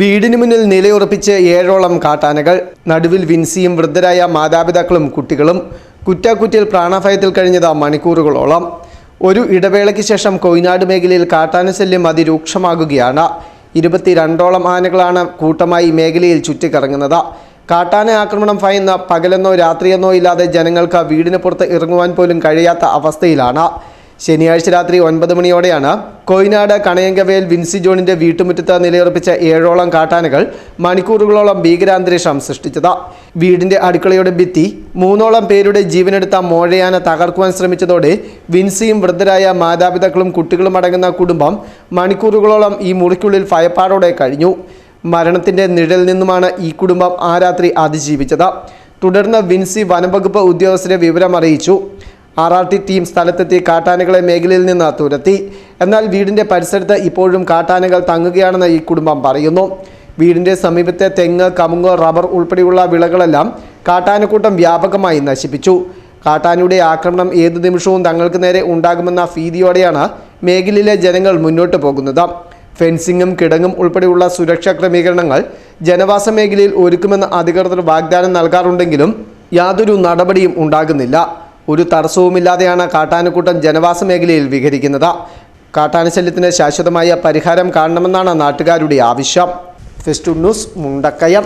വീടിന് മുന്നിൽ നിലയുറപ്പിച്ച് ഏഴോളം കാട്ടാനകൾ നടുവിൽ വിൻസിയും വൃദ്ധരായ മാതാപിതാക്കളും കുട്ടികളും കുറ്റാക്കുറ്റിയിൽ പ്രാണഭയത്തിൽ കഴിഞ്ഞത് മണിക്കൂറുകളോളം. ഒരു ഇടവേളയ്ക്ക് ശേഷം കൊയ്നാട് മേഖലയിൽ കാട്ടാനശല്യം അതിരൂക്ഷമാകുകയാണ്. ഇരുപത്തിരണ്ടോളം ആനകളാണ് കൂട്ടമായി മേഖലയിൽ ചുറ്റിക്കറങ്ങുന്നത്. കാട്ടാന ആക്രമണം ഭയന്ന് പകലെന്നോ രാത്രിയെന്നോ ഇല്ലാതെ ജനങ്ങൾക്ക് വീടിന് പുറത്ത് ഇറങ്ങുവാൻ പോലും കഴിയാത്ത അവസ്ഥയിലാണ്. ശനിയാഴ്ച രാത്രി ഒൻപത് മണിയോടെയാണ് കൊയിനാട് കണയങ്കവേൽ വിൻസി ജോണിന്റെ വീട്ടുമുറ്റത്ത് നിലയുറപ്പിച്ച ഏഴോളം കാട്ടാനകൾ മണിക്കൂറുകളോളം ഭീകരാന്തരീക്ഷം സൃഷ്ടിച്ചത്. വീടിന്റെ അടുക്കളയുടെ ഭിത്തി മൂന്നോളം പേരുടെ ജീവനെടുത്ത മോഴയാന തകർക്കുവാൻ ശ്രമിച്ചതോടെ വിൻസിയും വൃദ്ധരായ മാതാപിതാക്കളും കുട്ടികളും അടങ്ങുന്ന കുടുംബം മണിക്കൂറുകളോളം ഈ മുറിക്കുള്ളിൽ ഭയപ്പാടോടെ കഴിഞ്ഞു. മരണത്തിന്റെ നിഴൽ നിന്നുമാണ് ഈ കുടുംബം ആ രാത്രി അതിജീവിച്ചത്. തുടർന്ന് വിൻസി വനംവകുപ്പ് ഉദ്യോഗസ്ഥരെ വിവരം അറിയിച്ചു ആർ ആർ ടി ടീം സ്ഥലത്തെത്തി കാട്ടാനകളെ മേഖലയിൽ നിന്ന് തുരത്തി. എന്നാൽ വീടിന്റെ പരിസരത്ത് ഇപ്പോഴും കാട്ടാനകൾ തങ്ങുകയാണെന്ന് ഈ കുടുംബം പറയുന്നു. വീടിന്റെ സമീപത്തെ തെങ്ങ് കമുങ്ങ് റബ്ബർ ഉൾപ്പെടെയുള്ള വിളകളെല്ലാം കാട്ടാനക്കൂട്ടം വ്യാപകമായി നശിപ്പിച്ചു. കാട്ടാനയുടെ ആക്രമണം ഏതു നിമിഷവും തങ്ങൾക്ക് നേരെ ഉണ്ടാകുമെന്ന ഭീതിയോടെയാണ് മേഖലയിലെ ജനങ്ങൾ മുന്നോട്ട് പോകുന്നത്. ഫെൻസിങ്ങും കിടങ്ങും ഉൾപ്പെടെയുള്ള സുരക്ഷാ ക്രമീകരണങ്ങൾ ജനവാസ മേഖലയിൽ ഒരുക്കുമെന്ന് അധികൃതർ വാഗ്ദാനം നൽകാറുണ്ടെങ്കിലും യാതൊരു നടപടിയും ഉണ്ടാകുന്നില്ല. ഒരു തടസ്സവുമില്ലാതെയാണ് കാട്ടാനക്കൂട്ടം ജനവാസ മേഖലയിൽ വിഹരിക്കുന്നത് കാട്ടാനശല്യത്തിന് ശാശ്വതമായ പരിഹാരം കാണണമെന്നാണ് നാട്ടുകാരുടെ ആവശ്യം. ഫെസ്റ്റു ന്യൂസ് മുണ്ടക്കയം.